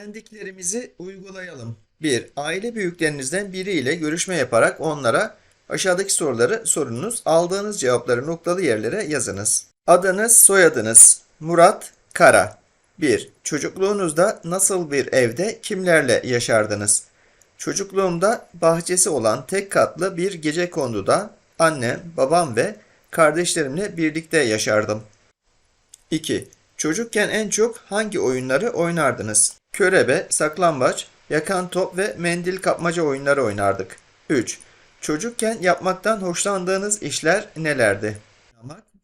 Öğrendiklerimizi uygulayalım. 1. Aile büyüklerinizden biriyle görüşme yaparak onlara aşağıdaki soruları sorunuz. Aldığınız cevapları noktalı yerlere yazınız. Adınız, soyadınız. Murat Kara. 1. Çocukluğunuzda nasıl bir evde kimlerle yaşardınız? Çocukluğumda bahçesi olan tek katlı bir gece konduda annem, babam ve kardeşlerimle birlikte yaşardım. 2. Çocukken en çok hangi oyunları oynardınız? Körebe, saklambaç, yakan top ve mendil kapmaca oyunları oynardık. 3. Çocukken yapmaktan hoşlandığınız işler nelerdi?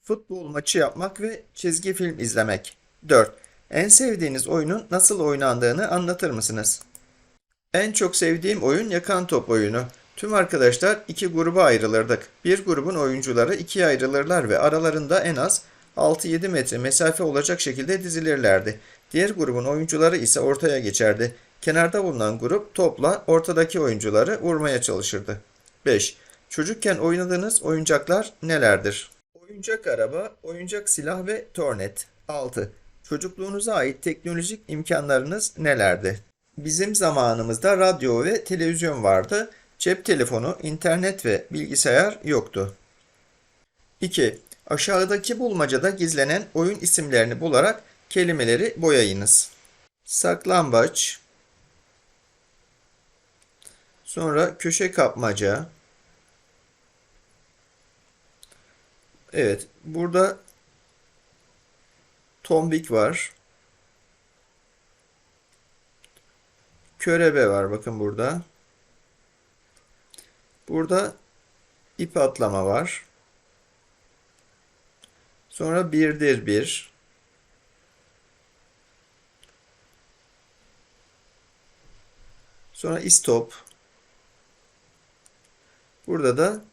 Futbol maçı yapmak ve çizgi film izlemek. 4. En sevdiğiniz oyunun nasıl oynandığını anlatır mısınız? En çok sevdiğim oyun yakan top oyunu. Tüm arkadaşlar iki gruba ayrılırdık. Bir grubun oyuncuları ikiye ayrılırlar ve aralarında en az 6-7 metre mesafe olacak şekilde dizilirlerdi. Diğer grubun oyuncuları ise ortaya geçerdi. Kenarda bulunan grup topla ortadaki oyuncuları vurmaya çalışırdı. 5. Çocukken oynadığınız oyuncaklar nelerdir? Oyuncak araba, oyuncak silah ve tornet. 6. Çocukluğunuza ait teknolojik imkanlarınız nelerdi? Bizim zamanımızda radyo ve televizyon vardı. Cep telefonu, internet ve bilgisayar yoktu. 2. Aşağıdaki bulmacada gizlenen oyun isimlerini bularak kelimeleri boyayınız. Saklambaç, sonra köşe kapmaca. Evet, burada tombik var. Körebe var bakın burada. Burada ip atlama var. Sonra birdir bir. Sonra istop. Burada da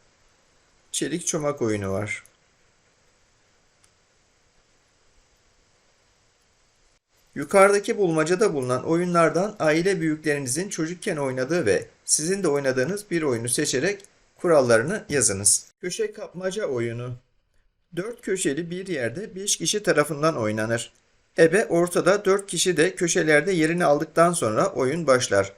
çelik çomak oyunu var. Yukarıdaki bulmacada bulunan oyunlardan aile büyüklerinizin çocukken oynadığı ve sizin de oynadığınız bir oyunu seçerek kurallarını yazınız. Köşe kapmaca oyunu. Dört köşeli bir yerde beş kişi tarafından oynanır. Ebe ortada dört kişi de köşelerde yerini aldıktan sonra oyun başlar.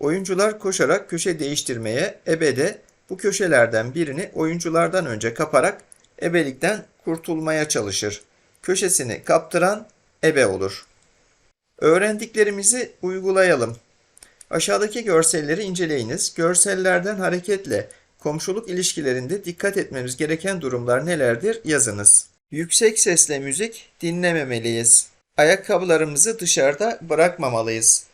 Oyuncular koşarak köşe değiştirmeye, ebe de bu köşelerden birini oyunculardan önce kaparak ebelikten kurtulmaya çalışır. Köşesini kaptıran ebe olur. Öğrendiklerimizi uygulayalım. Aşağıdaki görselleri inceleyiniz. Görsellerden hareketle komşuluk ilişkilerinde dikkat etmemiz gereken durumlar nelerdir yazınız. Yüksek sesle müzik dinlememeliyiz. Ayakkabılarımızı dışarıda bırakmamalıyız.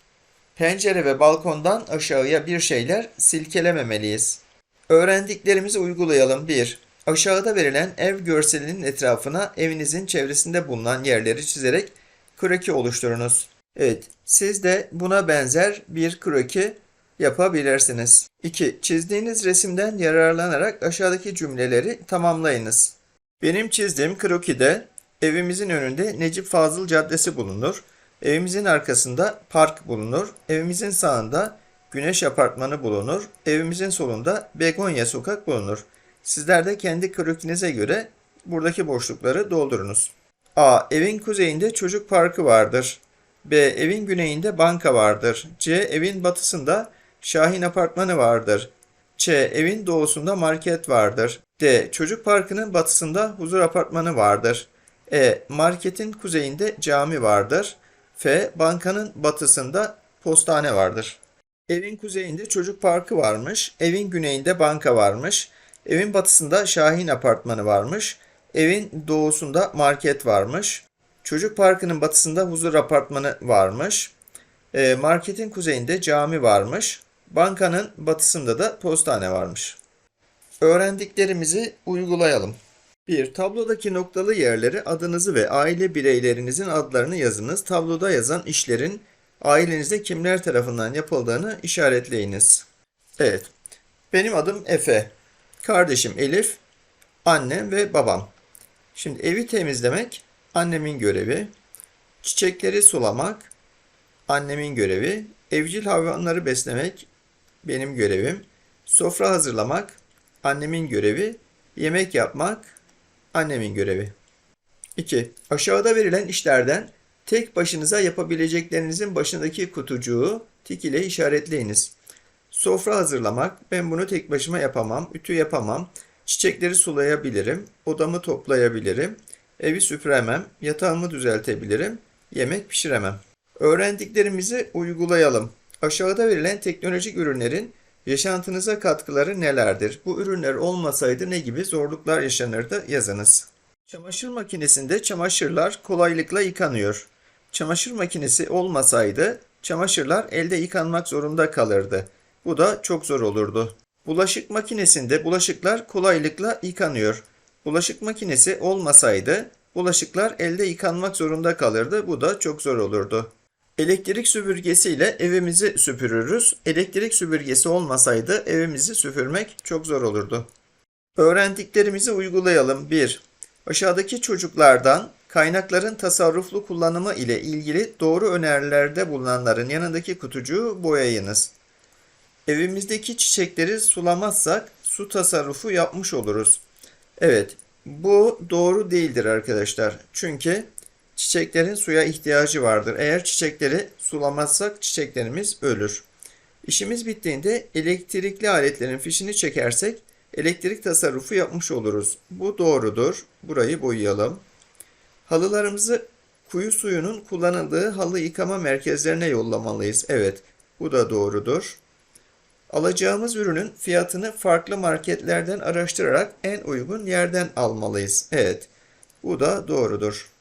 Pencere ve balkondan aşağıya bir şeyler silkelememeliyiz. Öğrendiklerimizi uygulayalım. 1. Aşağıda verilen ev görselinin etrafına evinizin çevresinde bulunan yerleri çizerek kroki oluşturunuz. Evet, siz de buna benzer bir kroki yapabilirsiniz. 2. Çizdiğiniz resimden yararlanarak aşağıdaki cümleleri tamamlayınız. Benim çizdiğim krokide evimizin önünde Necip Fazıl Caddesi bulunur. Evimizin arkasında park bulunur. Evimizin sağında Güneş Apartmanı bulunur. Evimizin solunda Begonya Sokak bulunur. Sizler de kendi krokinize göre buradaki boşlukları doldurunuz. A. Evin kuzeyinde çocuk parkı vardır. B. Evin güneyinde banka vardır. C. Evin batısında Şahin Apartmanı vardır. Ç. Evin doğusunda market vardır. D. Çocuk parkının batısında huzur apartmanı vardır. E. Marketin kuzeyinde cami vardır. F. Bankanın batısında postane vardır. Evin kuzeyinde çocuk parkı varmış. Evin güneyinde banka varmış. Evin batısında Şahin Apartmanı varmış. Evin doğusunda market varmış. Çocuk parkının batısında huzur apartmanı varmış. E, marketin kuzeyinde cami varmış. Bankanın batısında da postane varmış. Öğrendiklerimizi uygulayalım. 1. Tablodaki noktalı yerlere adınızı ve aile bireylerinizin adlarını yazınız. Tabloda yazan işlerin ailenizde kimler tarafından yapıldığını işaretleyiniz. Evet. Benim adım Efe. Kardeşim Elif, annem ve babam. Şimdi evi temizlemek annemin görevi. Çiçekleri sulamak annemin görevi. Evcil hayvanları beslemek benim görevim. Sofra hazırlamak annemin görevi. Yemek yapmak annemin görevi. 2. Aşağıda verilen işlerden Tek başınıza yapabileceklerinizin başındaki kutucuğu tik ile işaretleyiniz. Sofra hazırlamak, ben bunu tek başıma yapamam, ütü yapamam, çiçekleri sulayabilirim, odamı toplayabilirim, evi süpüremem, yatağımı düzeltebilirim, yemek pişiremem. Öğrendiklerimizi uygulayalım. Aşağıda verilen teknolojik ürünlerin yaşantınıza katkıları nelerdir? Bu ürünler olmasaydı ne gibi zorluklar yaşanırdı yazınız. Çamaşır makinesinde çamaşırlar kolaylıkla yıkanıyor. Çamaşır makinesi olmasaydı çamaşırlar elde yıkanmak zorunda kalırdı. Bu da çok zor olurdu. Bulaşık makinesinde bulaşıklar kolaylıkla yıkanıyor. Bulaşık makinesi olmasaydı bulaşıklar elde yıkanmak zorunda kalırdı. Bu da çok zor olurdu. Elektrik süpürgesiyle evimizi süpürürüz. Elektrik süpürgesi olmasaydı evimizi süpürmek çok zor olurdu. Öğrendiklerimizi uygulayalım. 1. Aşağıdaki çocuklardan kaynakların tasarruflu kullanımı ile ilgili doğru önerilerde bulunanların yanındaki kutucuğu boyayınız. Evimizdeki çiçekleri sulamazsak su tasarrufu yapmış oluruz. Evet, bu doğru değildir arkadaşlar. Çünkü çiçeklerin suya ihtiyacı vardır. Eğer çiçekleri sulamazsak çiçeklerimiz ölür. İşimiz bittiğinde elektrikli aletlerin fişini çekersek elektrik tasarrufu yapmış oluruz. Bu doğrudur. Burayı boyayalım. Halılarımızı kuyu suyunun kullanıldığı halı yıkama merkezlerine yollamalıyız. Evet, bu da doğrudur. Alacağımız ürünün fiyatını farklı marketlerden araştırarak en uygun yerden almalıyız. Evet, bu da doğrudur.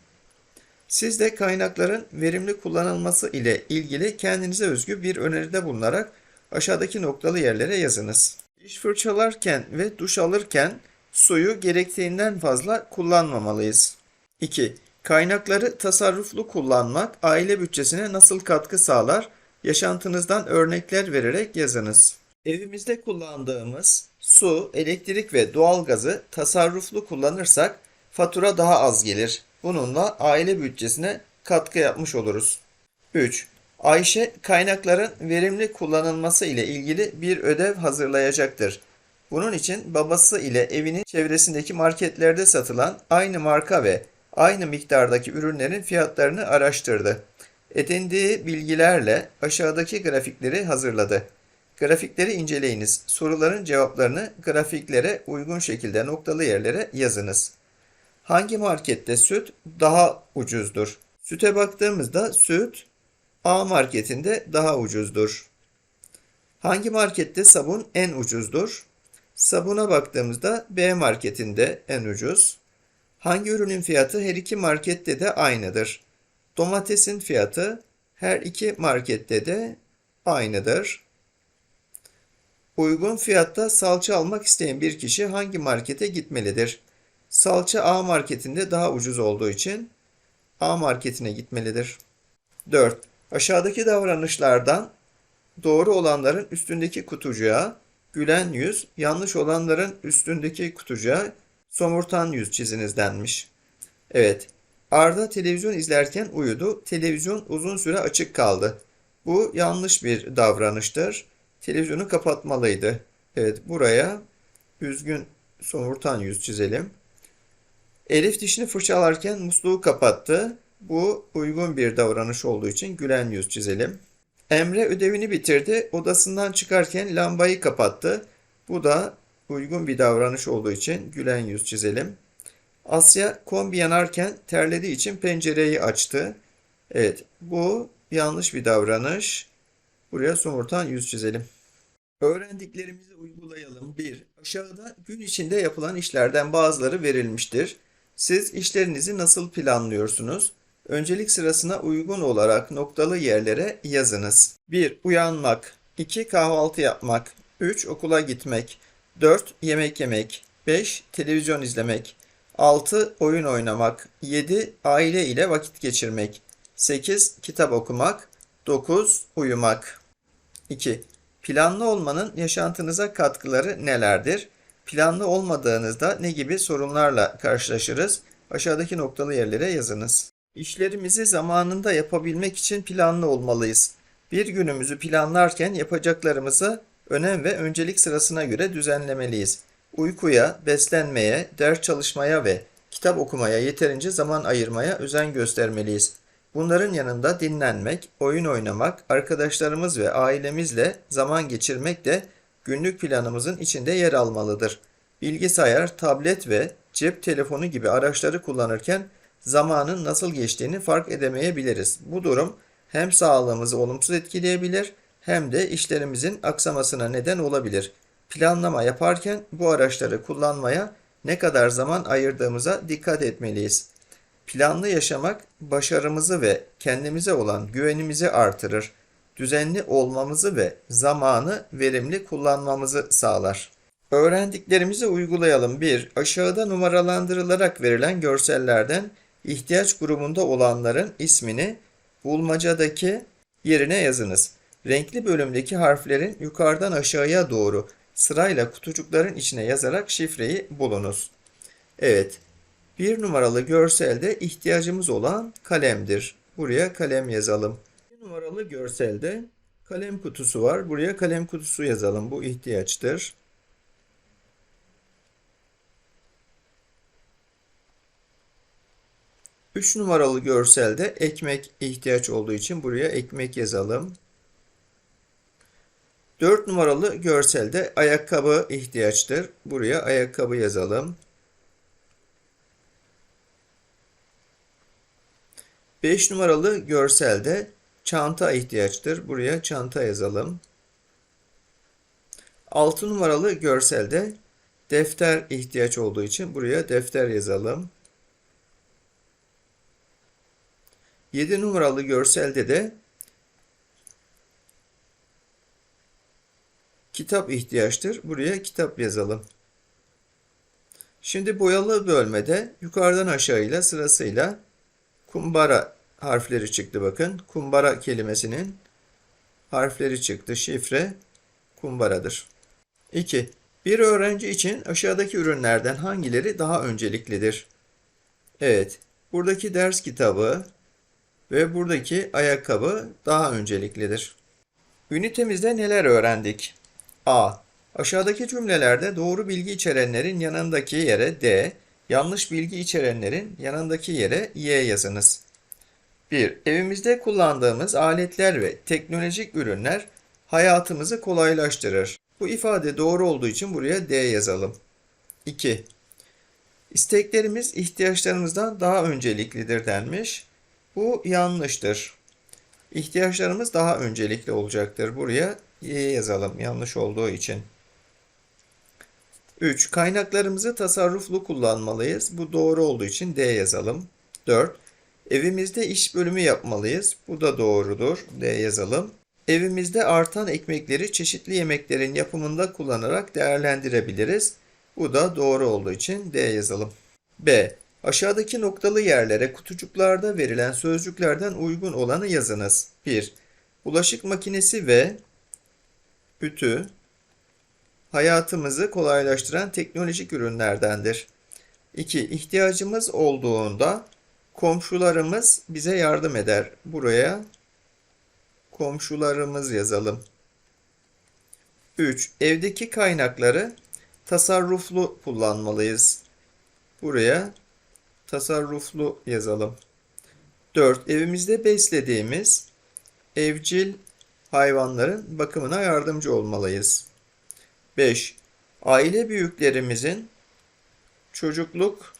Siz de kaynakların verimli kullanılması ile ilgili kendinize özgü bir öneride bulunarak aşağıdaki noktalı yerlere yazınız. Diş fırçalarken ve duş alırken suyu gerektiğinden fazla kullanmamalıyız. 2. Kaynakları tasarruflu kullanmak aile bütçesine nasıl katkı sağlar? Yaşantınızdan örnekler vererek yazınız. Evimizde kullandığımız su, elektrik ve doğalgazı tasarruflu kullanırsak fatura daha az gelir. Bununla aile bütçesine katkı yapmış oluruz. 3. Ayşe kaynakların verimli kullanılması ile ilgili bir ödev hazırlayacaktır. Bunun için babası ile evinin çevresindeki marketlerde satılan aynı marka ve aynı miktardaki ürünlerin fiyatlarını araştırdı. Edindiği bilgilerle aşağıdaki grafikleri hazırladı. Grafikleri inceleyiniz. Soruların cevaplarını grafiklere uygun şekilde noktalı yerlere yazınız. Hangi markette süt daha ucuzdur? Süte baktığımızda süt A marketinde daha ucuzdur. Hangi markette sabun en ucuzdur? Sabuna baktığımızda B marketinde en ucuz. Hangi ürünün fiyatı her iki markette de aynıdır? Domatesin fiyatı her iki markette de aynıdır. Uygun fiyatta salça almak isteyen bir kişi hangi markete gitmelidir? Salça A marketinde daha ucuz olduğu için A marketine gitmelidir. 4. Aşağıdaki davranışlardan doğru olanların üstündeki kutucuğa gülen yüz, yanlış olanların üstündeki kutucuğa somurtan yüz çiziniz denmiş. Evet, Arda televizyon izlerken uyudu. Televizyon uzun süre açık kaldı. Bu yanlış bir davranıştır. Televizyonu kapatmalıydı. Evet, buraya üzgün somurtan yüz çizelim. Elif dişini fırçalarken musluğu kapattı. Bu uygun bir davranış olduğu için gülen yüz çizelim. Emre ödevini bitirdi. Odasından çıkarken lambayı kapattı. Bu da uygun bir davranış olduğu için gülen yüz çizelim. Asya kombi yanarken terlediği için pencereyi açtı. Evet, bu yanlış bir davranış. Buraya somurtan yüz çizelim. Öğrendiklerimizi uygulayalım. 1. Aşağıda gün içinde yapılan işlerden bazıları verilmiştir. Siz işlerinizi nasıl planlıyorsunuz? Öncelik sırasına uygun olarak noktalı yerlere yazınız. 1. Uyanmak 2. Kahvaltı yapmak 3. Okula gitmek 4. Yemek yemek 5. Televizyon izlemek 6. Oyun oynamak 7. Aile ile vakit geçirmek 8. Kitap okumak 9. Uyumak 2. Planlı olmanın yaşantınıza katkıları nelerdir? Planlı olmadığınızda ne gibi sorunlarla karşılaşırız? Aşağıdaki noktalı yerlere yazınız. İşlerimizi zamanında yapabilmek için planlı olmalıyız. Bir günümüzü planlarken yapacaklarımızı önem ve öncelik sırasına göre düzenlemeliyiz. Uykuya, beslenmeye, ders çalışmaya ve kitap okumaya yeterince zaman ayırmaya özen göstermeliyiz. Bunların yanında dinlenmek, oyun oynamak, arkadaşlarımız ve ailemizle zaman geçirmek de günlük planımızın içinde yer almalıdır. Bilgisayar, tablet ve cep telefonu gibi araçları kullanırken zamanın nasıl geçtiğini fark edemeyebiliriz. Bu durum hem sağlığımızı olumsuz etkileyebilir hem de işlerimizin aksamasına neden olabilir. Planlama yaparken bu araçları kullanmaya ne kadar zaman ayırdığımıza dikkat etmeliyiz. Planlı yaşamak başarımızı ve kendimize olan güvenimizi artırır. Düzenli olmamızı ve zamanı verimli kullanmamızı sağlar. Öğrendiklerimizi uygulayalım. 1. Aşağıda numaralandırılarak verilen görsellerden ihtiyaç grubunda olanların ismini bulmacadaki yerine yazınız. Renkli bölümdeki harflerin yukarıdan aşağıya doğru sırayla kutucukların içine yazarak şifreyi bulunuz. Evet, bir numaralı görselde ihtiyacımız olan kalemdir. Buraya kalem yazalım. Numaralı görselde kalem kutusu var. Buraya kalem kutusu yazalım. Bu ihtiyaçtır. Üç numaralı görselde ekmek ihtiyaç olduğu için buraya ekmek yazalım. 4 numaralı görselde ayakkabı ihtiyaçtır. Buraya ayakkabı yazalım. 5 numaralı görselde çanta ihtiyaçtır. Buraya çanta yazalım. 6 numaralı görselde defter ihtiyaç olduğu için buraya defter yazalım. 7 numaralı görselde de kitap ihtiyaçtır. Buraya kitap yazalım. Şimdi boyalı bölmede yukarıdan aşağıyla sırasıyla kumbara harfleri çıktı bakın. Kumbara kelimesinin harfleri çıktı. Şifre kumbaradır. 2. Bir öğrenci için aşağıdaki ürünlerden hangileri daha önceliklidir? Evet, buradaki ders kitabı ve buradaki ayakkabı daha önceliklidir. Ünitemizde neler öğrendik? A. Aşağıdaki cümlelerde doğru bilgi içerenlerin yanındaki yere D, yanlış bilgi içerenlerin yanındaki yere Y yazınız. 1. Evimizde kullandığımız aletler ve teknolojik ürünler hayatımızı kolaylaştırır. Bu ifade doğru olduğu için buraya D yazalım. 2. İsteklerimiz ihtiyaçlarımızdan daha önceliklidir denmiş. Bu yanlıştır. İhtiyaçlarımız daha öncelikli olacaktır. Buraya Y yazalım yanlış olduğu için. 3. Kaynaklarımızı tasarruflu kullanmalıyız. Bu doğru olduğu için D yazalım. 4. Evimizde iş bölümü yapmalıyız. Bu da doğrudur. D yazalım. Evimizde artan ekmekleri çeşitli yemeklerin yapımında kullanarak değerlendirebiliriz. Bu da doğru olduğu için D yazalım. B. Aşağıdaki noktalı yerlere kutucuklarda verilen sözcüklerden uygun olanı yazınız. 1. Bulaşık makinesi ve ütü hayatımızı kolaylaştıran teknolojik ürünlerdendir. 2. İhtiyacımız olduğunda komşularımız bize yardım eder. Buraya komşularımız yazalım. 3. Evdeki kaynakları tasarruflu kullanmalıyız. Buraya tasarruflu yazalım. 4. Evimizde beslediğimiz evcil hayvanların bakımına yardımcı olmalıyız. 5. Aile büyüklerimizin çocukluk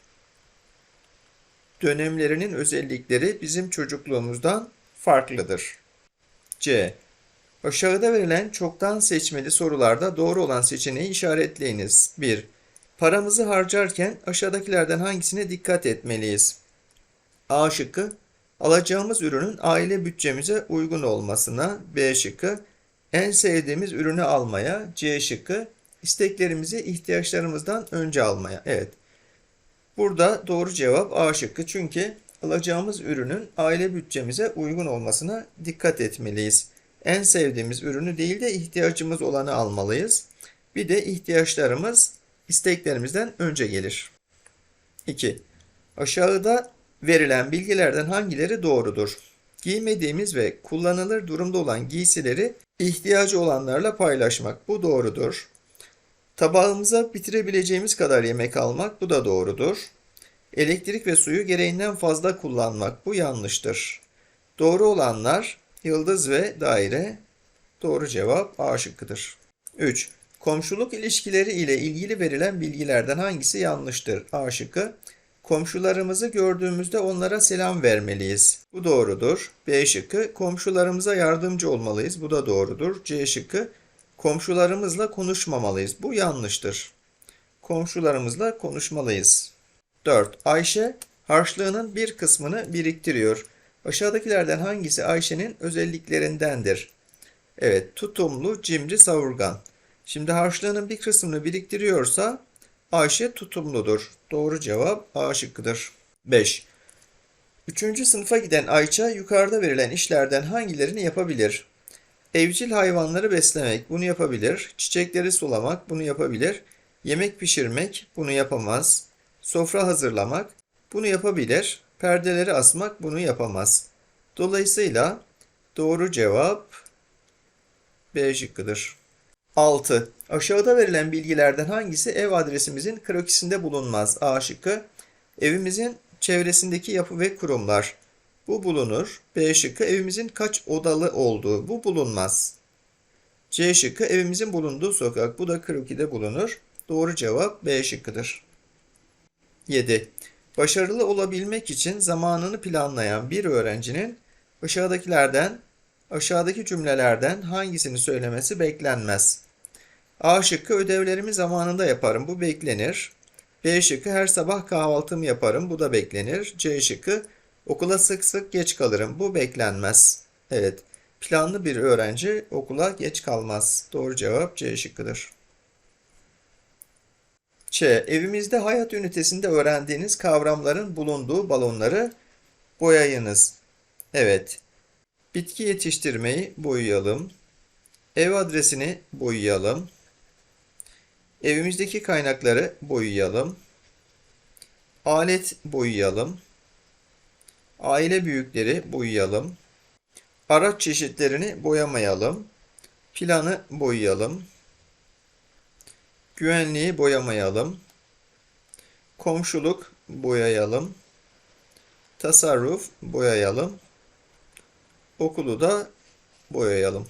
dönemlerinin özellikleri bizim çocukluğumuzdan farklıdır. C. Aşağıda verilen çoktan seçmeli sorularda doğru olan seçeneği işaretleyiniz. 1. Paramızı harcarken aşağıdakilerden hangisine dikkat etmeliyiz? A şıkkı alacağımız ürünün aile bütçemize uygun olmasına, B şıkkı en sevdiğimiz ürünü almaya, C şıkkı isteklerimizi ihtiyaçlarımızdan önce almaya. Evet. Burada doğru cevap A şıkkı çünkü alacağımız ürünün aile bütçemize uygun olmasına dikkat etmeliyiz. En sevdiğimiz ürünü değil de ihtiyacımız olanı almalıyız. Bir de ihtiyaçlarımız isteklerimizden önce gelir. 2. Aşağıda verilen bilgilerden hangileri doğrudur? Giymediğimiz ve kullanılır durumda olan giysileri ihtiyacı olanlarla paylaşmak. Bu doğrudur. Tabağımıza bitirebileceğimiz kadar yemek almak. Bu da doğrudur. Elektrik ve suyu gereğinden fazla kullanmak. Bu yanlıştır. Doğru olanlar yıldız ve daire. Doğru cevap A şıkkıdır. 3. Komşuluk ilişkileri ile ilgili verilen bilgilerden hangisi yanlıştır? A şıkkı. Komşularımızı gördüğümüzde onlara selam vermeliyiz. Bu doğrudur. B şıkkı. Komşularımıza yardımcı olmalıyız. Bu da doğrudur. C şıkkı. Komşularımızla konuşmamalıyız. Bu yanlıştır. Komşularımızla konuşmalıyız. 4. Ayşe harçlığının bir kısmını biriktiriyor. Aşağıdakilerden hangisi Ayşe'nin özelliklerindendir? Evet, tutumlu, cimri, savurgan. Şimdi harçlığının bir kısmını biriktiriyorsa Ayşe tutumludur. Doğru cevap A şıkkıdır. 5. Üçüncü sınıfa giden Ayça yukarıda verilen işlerden hangilerini yapabilir? Evcil hayvanları beslemek bunu yapabilir. Çiçekleri sulamak bunu yapabilir. Yemek pişirmek bunu yapamaz. Sofra hazırlamak bunu yapabilir. Perdeleri asmak bunu yapamaz. Dolayısıyla doğru cevap B şıkkıdır. 6. Aşağıda verilen bilgilerden hangisi ev adresimizin krokisinde bulunmaz? A şıkkı. Evimizin çevresindeki yapı ve kurumlar. Bu bulunur. B şıkkı evimizin kaç odalı olduğu. Bu bulunmaz. C şıkkı evimizin bulunduğu sokak. Bu da krokide bulunur. Doğru cevap B şıkkıdır. 7. Başarılı olabilmek için zamanını planlayan bir öğrencinin aşağıdakilerden aşağıdaki cümlelerden hangisini söylemesi beklenmez? A şıkkı ödevlerimi zamanında yaparım. Bu beklenir. B şıkkı her sabah kahvaltımı yaparım. Bu da beklenir. C şıkkı okula sık sık geç kalırım. Bu beklenmez. Evet. Planlı bir öğrenci okula geç kalmaz. Doğru cevap C şıkkıdır. Ç. Evimizde hayat ünitesinde öğrendiğiniz kavramların bulunduğu balonları boyayınız. Evet. Bitki yetiştirmeyi boyayalım. Ev adresini boyayalım. Evimizdeki kaynakları boyayalım. Alet boyayalım. Aile büyükleri boyayalım. Araç çeşitlerini boyamayalım. Planı boyayalım. Güvenliği boyamayalım. Komşuluk boyayalım. Tasarruf boyayalım. Okulu da boyayalım.